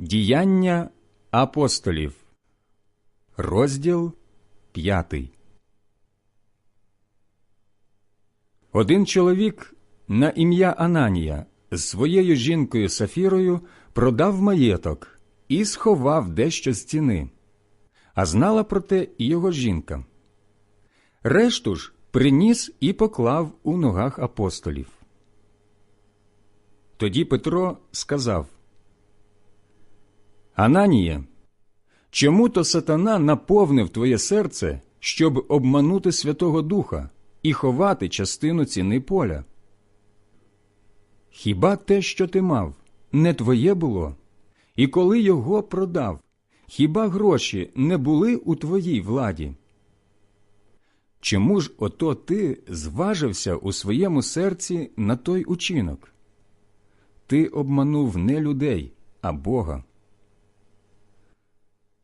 Діяння апостолів, розділ п'ятий. Один чоловік на ім'я Ананія з своєю жінкою Сафірою продав маєток і сховав дещо з ціни, а знала про те і його жінка. Решту ж приніс і поклав у ногах апостолів. Тоді Петро сказав Ананія, чому то сатана наповнив твоє серце, щоб обманути Святого Духа і ховати частину ціни поля? Хіба те, що ти мав, не твоє було? І коли його продав, хіба гроші не були у твоїй владі? Чому ж ото ти зважився у своєму серці на той учинок? Ти обманув не людей, а Бога.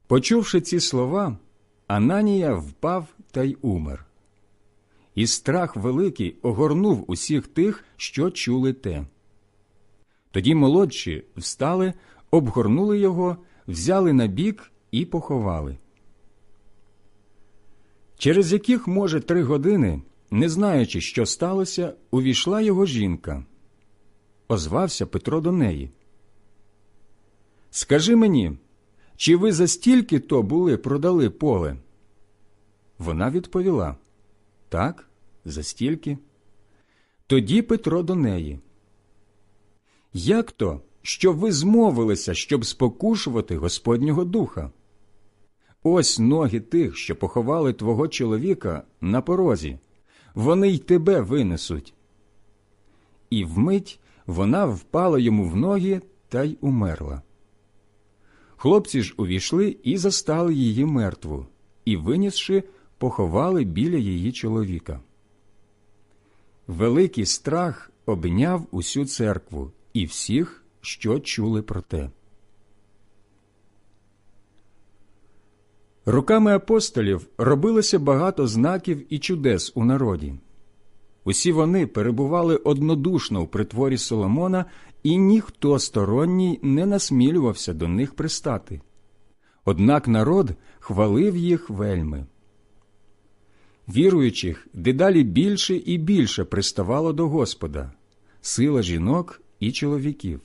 Почувши ці слова, Ананія впав та й умер. І страх великий огорнув усіх тих, що чули те. Тоді молодші встали, обгорнули його, взяли на бік і поховали. Через яких, може, три години, не знаючи, що сталося, увійшла його жінка. Озвався Петро до неї. Скажи мені, чи ви за стільки то були продали поле? Вона відповіла Так, за стільки. Тоді Петро до неї. Як то, що ви змовилися, щоб спокушувати Господнього духа? Ось ноги тих, що поховали твого чоловіка на порозі, вони й тебе винесуть. І вмить вона впала йому в ноги та й умерла. Хлопці ж увійшли і застали її мертву, і, винісши, поховали біля її чоловіка. Великий страх обняв усю церкву і всіх, що чули про те. Руками апостолів робилося багато знаків і чудес у народі. Усі вони перебували однодушно у притворі Соломона, і ніхто сторонній не насмілювався до них пристати. Однак народ хвалив їх вельми. Віруючих дедалі більше і більше приставало до Господа, сила жінок і чоловіків.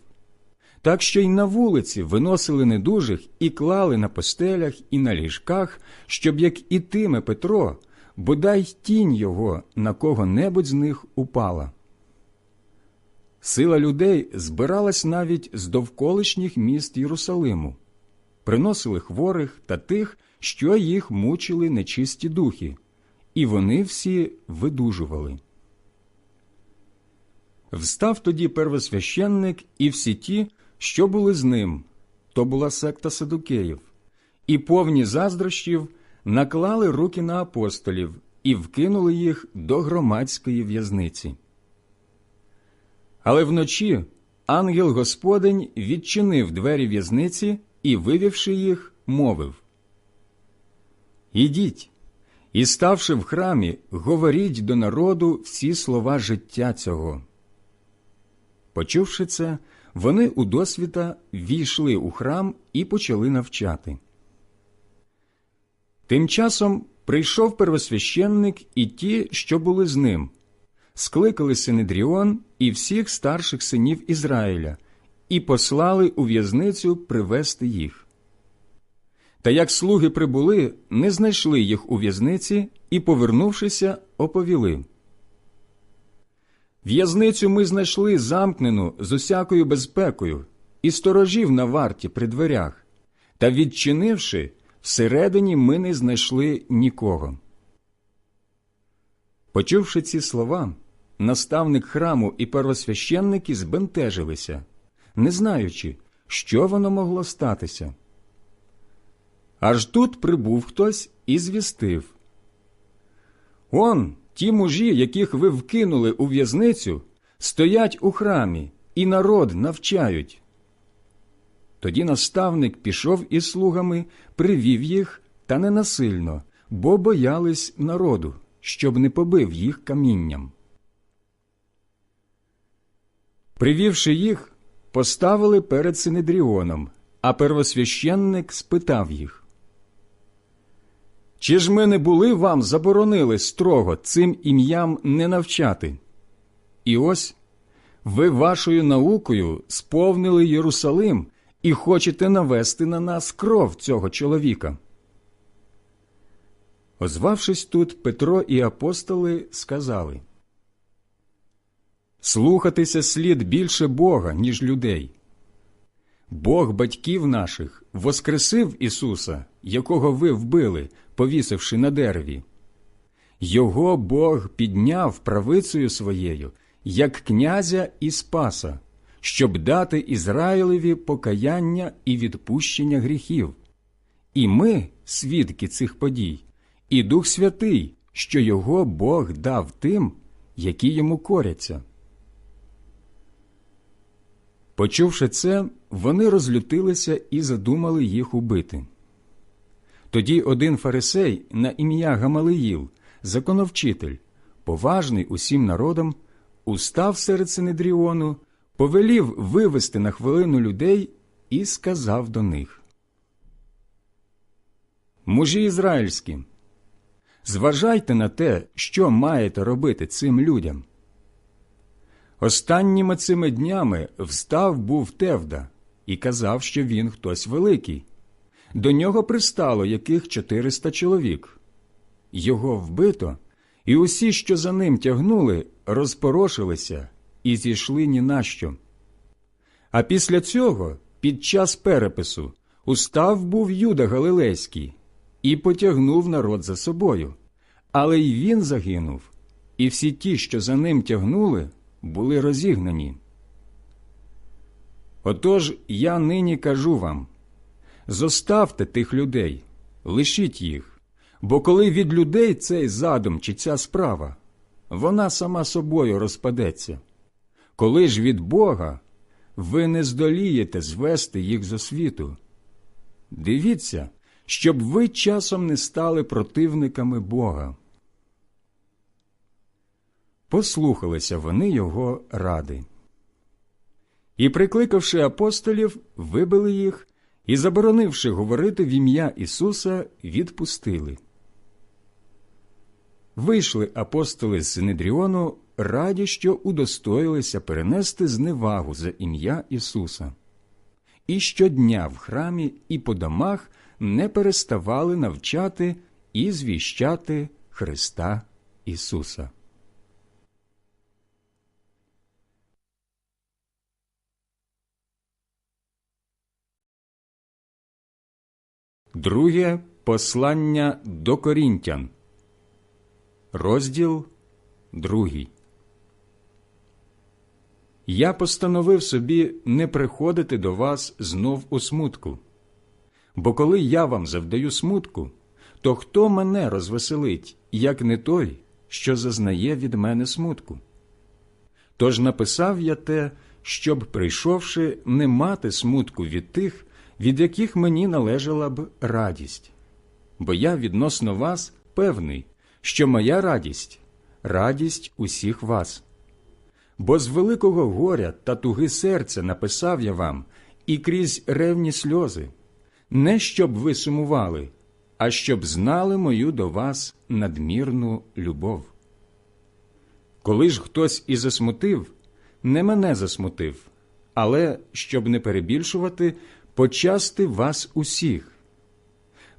Так що й на вулиці виносили недужих і клали на постелях і на ліжках, щоб як ітиме Петро, бодай тінь його на кого-небудь з них упала. Сила людей збиралась навіть з довколишніх міст Єрусалиму, приносили хворих та тих, що їх мучили нечисті духи, і вони всі видужували. Встав тоді первосвященник і всі ті, що були з ним, то була секта Садукеїв, і повні заздрощів наклали руки на апостолів і вкинули їх до громадської в'язниці. Але вночі ангел Господень відчинив двері в'язниці і, вивівши їх, мовив Ідіть, і, ставши в храмі, говоріть до народу всі слова життя цього. Почувши це, вони у досвіта війшли у храм і почали навчати. Тим часом прийшов первосвященник і ті, що були з ним, скликали Синедріон і всіх старших синів Ізраїля, і послали у в'язницю привести їх. Та як слуги прибули, не знайшли їх у в'язниці і, повернувшися, оповіли. В'язницю ми знайшли замкнену з усякою безпекою і сторожів на варті при дверях, та, відчинивши, всередині ми не знайшли нікого. Почувши ці слова, наставник храму і первосвященники збентежилися, не знаючи, що воно могло статися. Аж тут прибув хтось і звістив Он, ті мужі, яких ви вкинули у в'язницю, стоять у храмі і народ навчають. Тоді наставник пішов із слугами, привів їх, та не насильно, бо боялись народу, щоб не побив їх камінням. Привівши їх, поставили перед Синедріоном А первосвященник спитав їх Чи ж ми не були вам заборонили строго цим ім'ям не навчати? І ось ви вашою наукою сповнили Єрусалим і хочете навести на нас кров цього чоловіка. Озвавшись тут, Петро і апостоли сказали Слухатися слід більше Бога, ніж людей. Бог батьків наших воскресив Ісуса, якого ви вбили, повісивши на дереві. Його Бог підняв правицею своєю, як князя і спаса, щоб дати Ізраїлеві покаяння і відпущення гріхів. І ми, свідки цих подій, і Дух Святий, що його Бог дав тим, які йому коряться. Почувши це, вони розлютилися і задумали їх убити. Тоді один фарисей на ім'я Гамалиїл, законовчитель, поважний усім народом, устав серед Синедріону, повелів вивести на хвилину людей і сказав до них Мужі ізраїльські, зважайте на те, що маєте робити цим людям. Останніми цими днями встав був Тевда і казав, що він хтось великий. До нього пристало яких 400 чоловік. Його вбито, і усі, що за ним тягнули, розпорошилися і зійшли ні на що. А після цього, під час перепису, устав був Юда Галилейський і потягнув народ за собою. Але й він загинув, і всі ті, що за ним тягнули, були розігнані. Отож я нині кажу вам зоставте тих людей, лишіть їх, бо коли від людей цей задум чи ця справа, вона сама собою розпадеться. Коли ж від Бога ви не здолієте звести їх з освіту. Дивіться, щоб ви часом не стали противниками Бога. Послухалися вони його ради. І, прикликавши апостолів, вибили їх і, заборонивши говорити в ім'я Ісуса, відпустили. Вийшли апостоли з Синедріону, раді, що удостоїлися перенести зневагу за ім'я Ісуса. І щодня в храмі і по домах не переставали навчати і звіщати Христа Ісуса. Друге послання до Корінтян, розділ другий. Я постановив собі не приходити до вас знов у смутку. Бо коли я вам завдаю смутку, то хто мене розвеселить, як не той, що зазнає від мене смутку? Тож написав я те, щоб, прийшовши, не мати смутку від тих, від яких мені належала б радість. Бо я відносно вас певний, що моя радість радість усіх вас. Бо з великого горя та туги серця написав я вам і крізь ревні сльози, не щоб ви сумували, а щоб знали мою до вас надмірну любов. Коли ж хтось і засмутив, не мене засмутив, але щоб не перебільшувати, почасти вас усіх.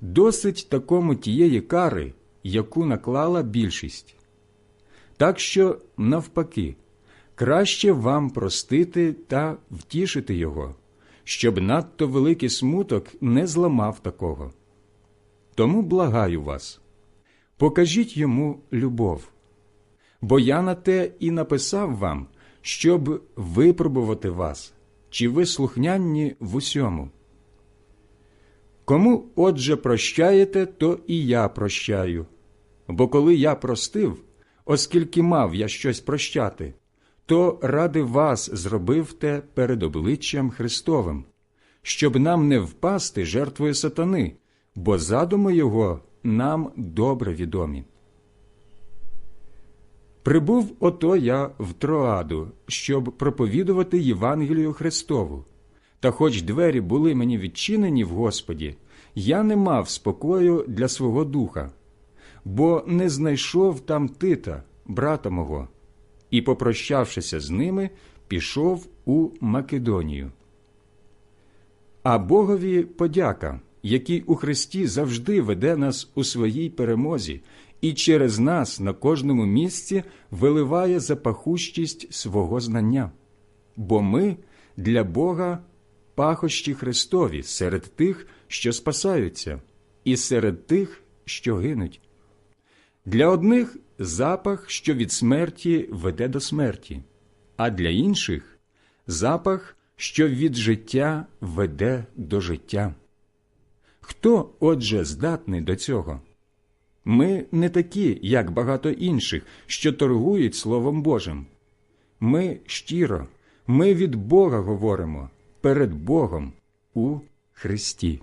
Досить такому тієї кари, яку наклала більшість. Так що, навпаки, краще вам простити та втішити його, щоб надто великий смуток не зламав такого. Тому благаю вас, покажіть йому любов, бо я на те і написав вам, щоб випробувати вас чи ви слухнянні в усьому. Кому, отже, прощаєте, то і я прощаю. Бо коли я простив, оскільки мав я щось прощати, то ради вас зробив те перед обличчям Христовим, щоб нам не впасти жертвою сатани, бо задуми його нам добре відомі. Прибув ото я в Троаду, щоб проповідувати Євангелію Христову, Та хоч двері були мені відчинені в Господі, я не мав спокою для свого духа, бо не знайшов там Тита, брата мого, і, попрощавшися з ними, пішов у Македонію. А Богові подяка, який у Христі завжди веде нас у своїй перемозі і через нас на кожному місці виливає запахущість свого знання. Бо ми для Бога пахощі Христові серед тих, що спасаються, і серед тих, що гинуть. Для одних запах, що від смерті веде до смерті, а для інших запах, що від життя веде до життя. Хто, отже, здатний до цього? Ми не такі, як багато інших, що торгують Словом Божим. Ми щиро, ми від Бога говоримо перед Богом у Христі.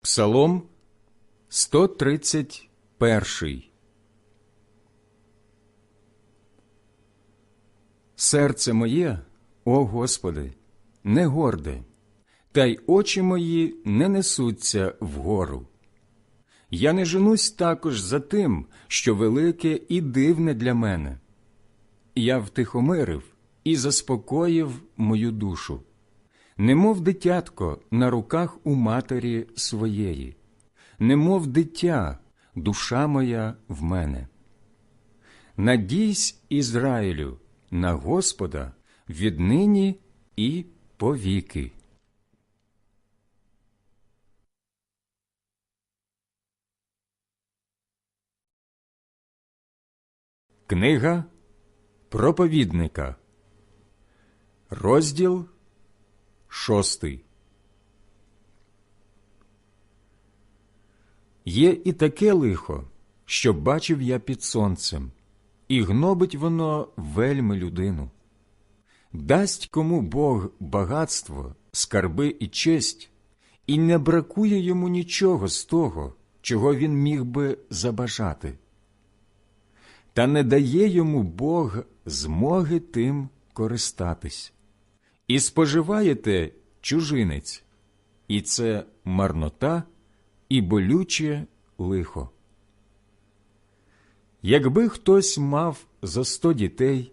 Псалом 131 Серце моє, о Господи, не горде, та й очі мої не несуться вгору. Я не женусь також за тим, що велике і дивне для мене. Я втихомирив і заспокоїв мою душу, немов дитятко на руках у матері своєї, немов дитя, душа моя в мене. Надійсь, Ізраїлю, на Господа віднині і повіки. Книга проповідника, розділ шостий. Є і таке лихо, що бачив я під сонцем, і гнобить воно вельми людину. Дасть кому Бог багатство, скарби і честь, і не бракує йому нічого з того, чого він міг би забажати та не дає йому Бог змоги тим користатись. І споживаєте чужинець, і це марнота і болюче лихо. Якби хтось мав за сто дітей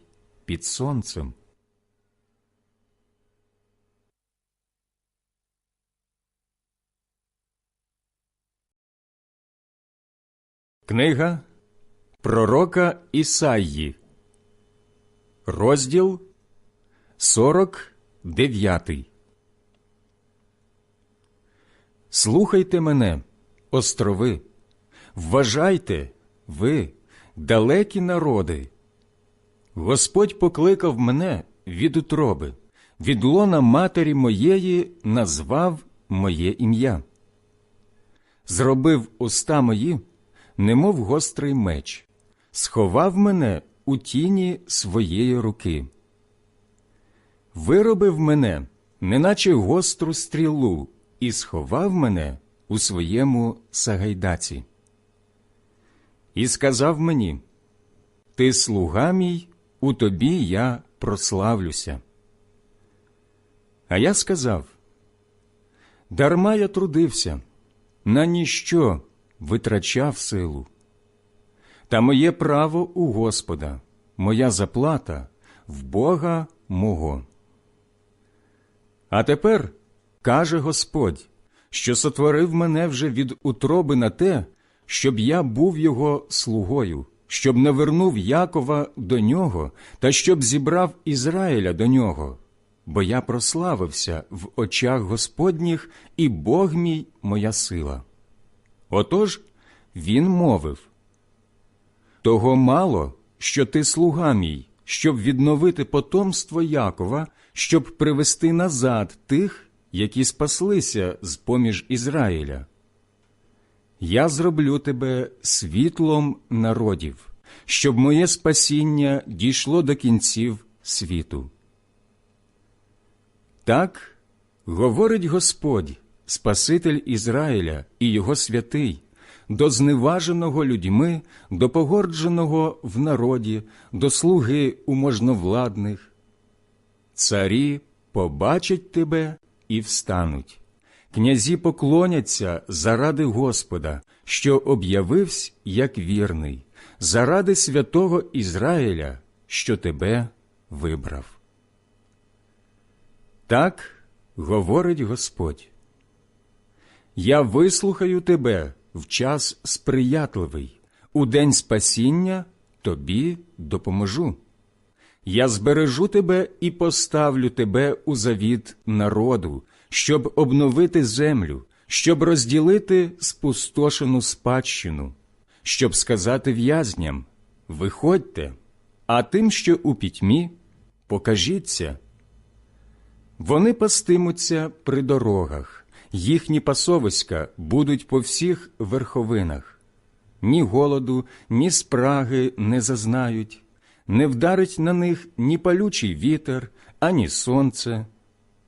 під сонцем? Книга Пророка Ісаї розділ 49. Слухайте мене, острови, вважайте, ви, далекі народи. Господь покликав мене від утроби, від лона матері моєї назвав моє ім'я. Зробив уста мої, немов гострий меч, сховав мене у тіні своєї руки. Виробив мене, неначе гостру стрілу, і сховав мене у своєму сагайдаці. І сказав мені: Ти слуга мій, у тобі я прославлюся. А я сказав: Дарма я трудився, на ніщо витрачав силу. Та моє право у Господа, моя заплата в Бога мого. А тепер каже Господь, що сотворив мене вже від утроби на те, щоб я був його слугою, щоб навернув Якова до нього та щоб зібрав Ізраїля до нього, бо я прославився в очах Господніх, і Бог мій моя сила. Отож він мовив того мало, що ти слуга мій, щоб відновити потомство Якова, щоб привести назад тих, які спаслися з поміж Ізраїля. Я зроблю тебе світлом народів, щоб моє спасіння дійшло до кінців світу. Так говорить Господь, Спаситель Ізраїля і його святий, до зневаженого людьми, до погордженого в народі, до слуги у можновладних. Царі побачать тебе і встануть. Князі поклоняться заради Господа, що об'явився як вірний, заради святого Ізраїля, що тебе вибрав. Так говорить Господь. Я вислухаю тебе в час сприятливий, у день спасіння тобі допоможу. Я збережу тебе і поставлю тебе у завіт народу, щоб обновити землю, щоб розділити спустошену спадщину, щоб сказати в'язням Виходьте, а тим, що у пітьмі, покажіться. Вони пастимуться при дорогах, їхні пасовиська будуть по всіх верховинах. Ні голоду, ні спраги не зазнають, не вдарить на них ні палючий вітер, ані сонце,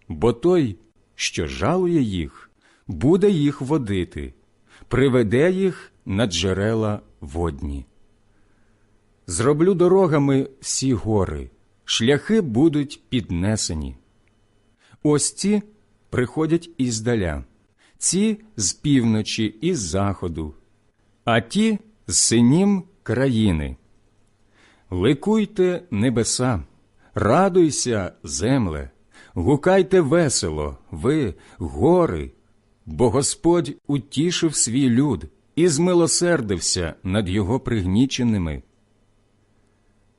бо той, що жалує їх, буде їх водити, приведе їх на джерела водні. Зроблю дорогами всі гори, шляхи будуть піднесені. Ось ці приходять іздаля, ці з півночі і з заходу, а ті з синім країни. Ликуйте небеса, радуйся, земле, гукайте весело, ви, гори, бо Господь утішив свій люд і змилосердився над його пригніченими.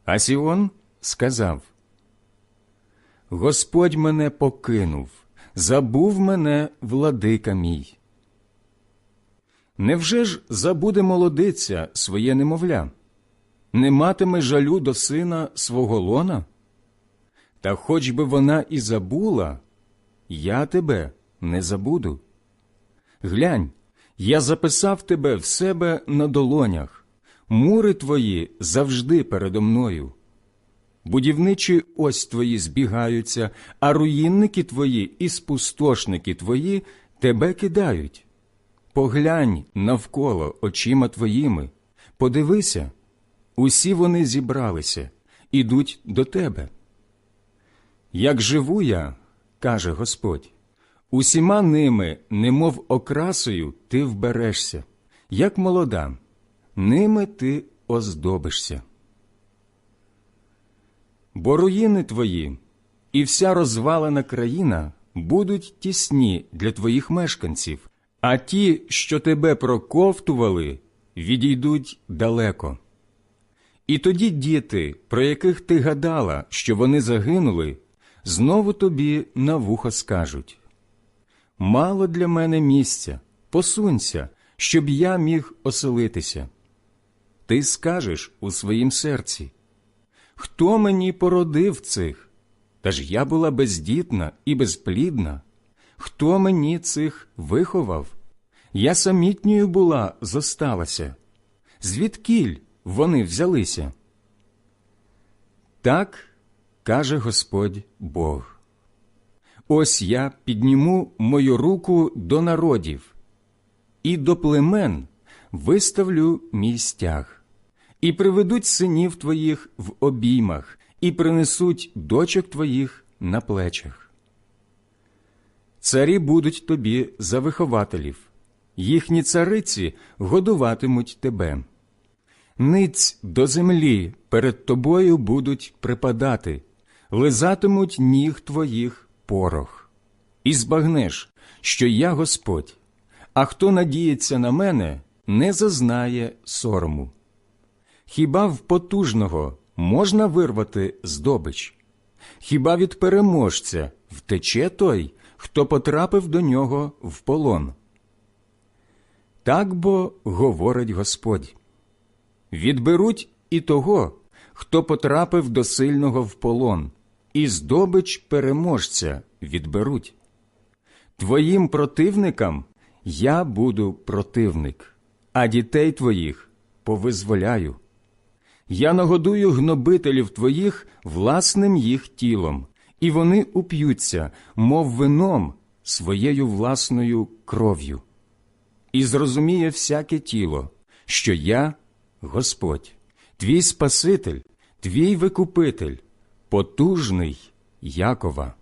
А Сіон сказав Господь мене покинув, забув мене владика мій. Невже ж забуде молодиця своє немовля? Не матиме жалю до сина свого лона? Та хоч би вона і забула, я тебе не забуду. Глянь, я записав тебе в себе на долонях, мури твої завжди передо мною. Будівничі ось твої збігаються, а руїнники твої і спустошники твої тебе кидають. Поглянь навколо очима твоїми, подивися, усі вони зібралися, ідуть до тебе. Як живу я, каже Господь, усіма ними, немов окрасою, ти вберешся, як молода, ними ти оздобишся. Бо руїни твої і вся розвалена країна будуть тісні для твоїх мешканців, а ті, що тебе проковтували, відійдуть далеко. І тоді діти, про яких ти гадала, що вони загинули, знову тобі на вухо скажуть Мало для мене місця, посунься, щоб я міг оселитися. Ти скажеш у своїм серці Хто мені породив цих? Та ж я була бездітна і безплідна. Хто мені цих виховав? Я самітньою була, зосталася. Звідкіль вони взялися? Так каже Господь Бог. Ось я підніму мою руку до народів, і до племен виставлю мій стяг, і приведуть синів твоїх в обіймах, і принесуть дочок твоїх на плечах. Царі будуть тобі за вихователів, їхні цариці годуватимуть тебе. Ниць до землі перед тобою будуть припадати, лизатимуть ніг твоїх порох. І збагнеш, що я Господь, а хто надіється на мене, не зазнає сорому. Хіба в потужного можна вирвати здобич? Хіба від переможця втече той, хто потрапив до нього в полон? Так бо говорить Господь. Відберуть і того, хто потрапив до сильного в полон, і здобич переможця відберуть. Твоїм противникам я буду противник, а дітей твоїх повизволяю. Я нагодую гнобителів твоїх власним їх тілом, і вони уп'ються, мов вином своєю власною кров'ю. І зрозуміє всяке тіло, що я Господь, твій Спаситель, твій Викупитель, потужний Якова.